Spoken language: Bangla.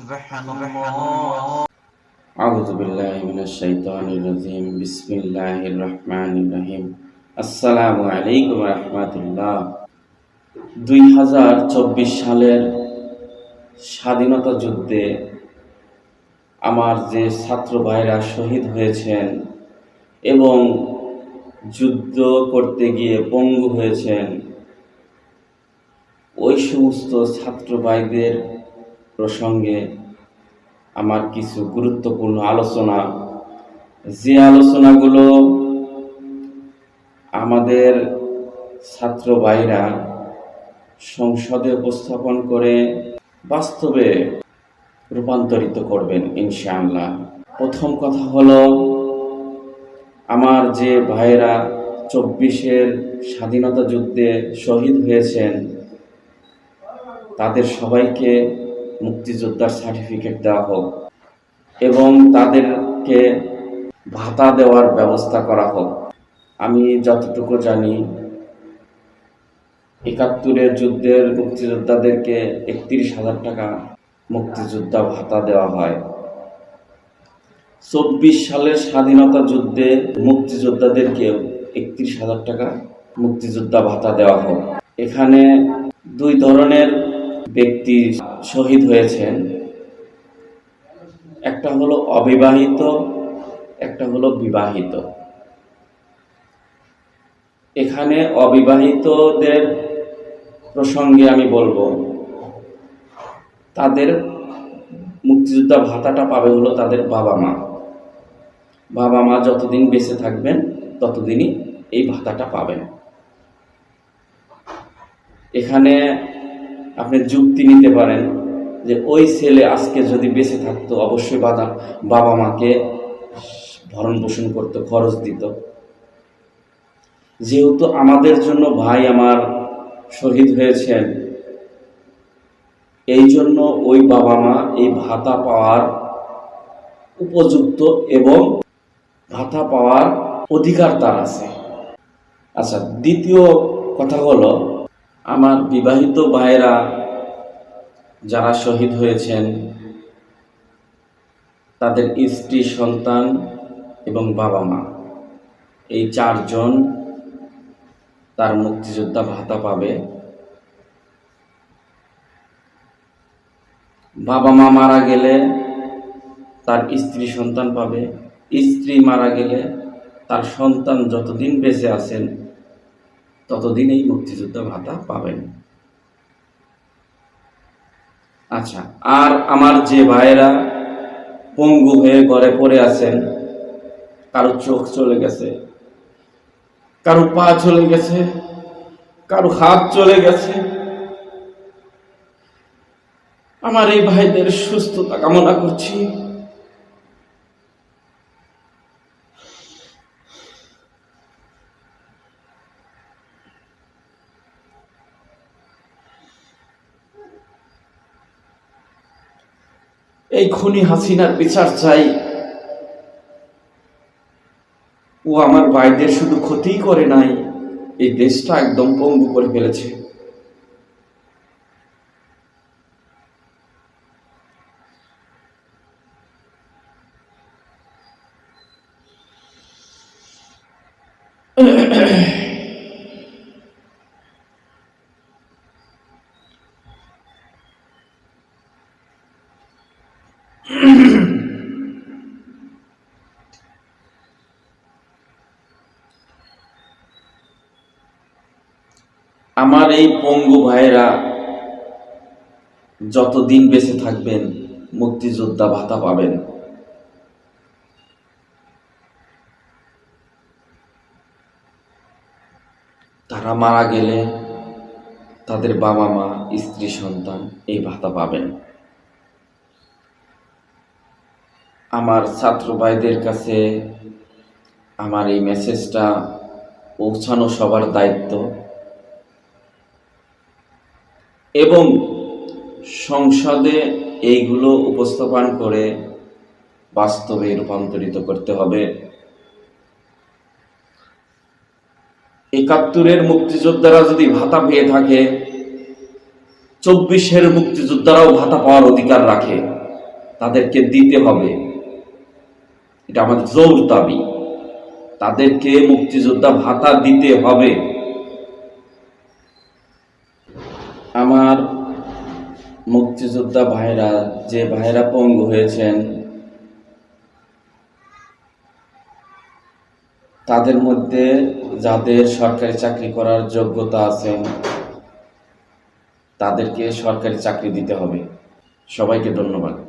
سبحان الله أعوذ بالله من الشيطان الرجيم بسم الله الرحمن الرحيم আসসালামু আলাইকুম রহমতুল্লাহ দুই হাজার চব্বিশ সালের স্বাধীনতা যুদ্ধে আমার যে ছাত্র ভাইরা শহীদ হয়েছেন এবং যুদ্ধ করতে গিয়ে পঙ্গু হয়েছেন ওই সমস্ত ছাত্র ভাইদের প্রসঙ্গে আমার কিছু গুরুত্বপূর্ণ আলোচনা। যে আলোচনাগুলো আমাদের ছাত্র ভাইরা সংসদে উপস্থাপন করে বাস্তবে রূপান্তরিত করবেন ইনশাআল্লাহ। প্রথম কথা হলো, আমার যে ভাইরা চব্বিশের স্বাধীনতা যুদ্ধে শহীদ হয়েছেন, তাদের সবাইকে মুক্তিযোদ্ধার সার্টিফিকেট দেওয়া হোক এবং তাদেরকে ভাতা দেওয়ার ব্যবস্থা করা হোক। আমি যতটুকু জানি, একাত্তরের যুদ্ধের মুক্তিযোদ্ধাদেরকে একত্রিশ হাজার টাকা মুক্তিযোদ্ধা ভাতা দেওয়া হয়। চব্বিশ সালের স্বাধীনতা যুদ্ধে মুক্তিযোদ্ধাদেরকেও একত্রিশ হাজার টাকা মুক্তিযোদ্ধা ভাতা দেওয়া হোক। এখানে দুই ধরনের ব্যক্তি শহীদ হয়েছেন। একটা হলো অবিবাহিত, একটা হলো বিবাহিত। এখানে অবিবাহিতদের প্রসঙ্গে আমি বলব, তাদের মুক্তিযোদ্ধা ভাতাটা পাবে হলো তাদের বাবা মা। বাবা মা যতদিন বেঁচে থাকবেন, ততদিনই এই ভাতাটা পাবেন। এখানে আপনি যুক্তি নিতে পারেন যে ওই ছেলে আজকে যদি বেঁচে থাকতো, অবশ্যই বাবা বাবা মাকে ভরণ পোষণ করতো, খরচ দিত। যেহেতু আমাদের জন্য ভাই আমার শহীদ হয়েছেন, এই জন্য ওই বাবা মা এই ভাতা পাওয়ার উপযুক্ত এবং ভাতা পাওয়ার অধিকার তার আছে। আচ্ছা দ্বিতীয় কথা হলো আমার বিবাহিত ভাইয়েরা যারা শহীদ হয়েছেন, তাদের স্ত্রী, সন্তান এবং বাবা মা, এই চারজন তার মুক্তিযোদ্ধা ভাতা পাবে। বাবা মা মারা গেলে তার স্ত্রী, সন্তান পাবে। স্ত্রী মারা গেলে তার সন্তান যতদিন বেঁচে আছেন ততদিন এই মুক্তিযোদ্ধা ভাতা পাবেন। আচ্ছা আর আমার যে ভাইয়েরা পঙ্গু হয়ে ঘরে পড়ে আছেন, কারও চোখ চলে গেছে, কারও পা চলে গেছে, কারও হাত চলে গেছে, আমার এই ভাইদের সুস্থতা কামনা করছি। এই খুনি হাসিনার বিচার চাই। ও আমার ভাইদের শুধু ক্ষতিই করে নাই, এই দেশটা একদম পঙ্গু করে ফেলেছে। আমার এই পঙ্গু ভাইয়েরা যতদিন বেঁচে থাকবেন, মুক্তিযোদ্ধা ভাতা পাবেন। তারা মারা গেলে তাদের বাবা মা স্ত্রী, সন্তান এই ভাতা পাবেন। আমার ছাত্র ভাইদের কাছে আমার এই মেসেজটা পৌঁছানো সবার দায়িত্ব। এবং সংসদে এইগুলো উপস্থাপন করে বাস্তবে রূপান্তরিত করতে হবে। একাত্তরের মুক্তিযোদ্ধারা যদি ভাতা পেয়ে থাকে, চব্বিশের মুক্তিযোদ্ধারাও ভাতা পাওয়ার অধিকার রাখে, তাদেরকে দিতে হবে। এটা আমাদের জোর দাবি। তাদেরকে মুক্তিযোদ্ধা ভাতা দিতে হবে। আমার মুক্তিযোদ্ধা ভাইরা, যে ভাইরা পঙ্গু হয়েছেন, তাদের মধ্যে যাদের সরকারি চাকরি করার যোগ্যতা আছে, তাদেরকে সরকারি চাকরি দিতে হবে। সবাইকে ধন্যবাদ।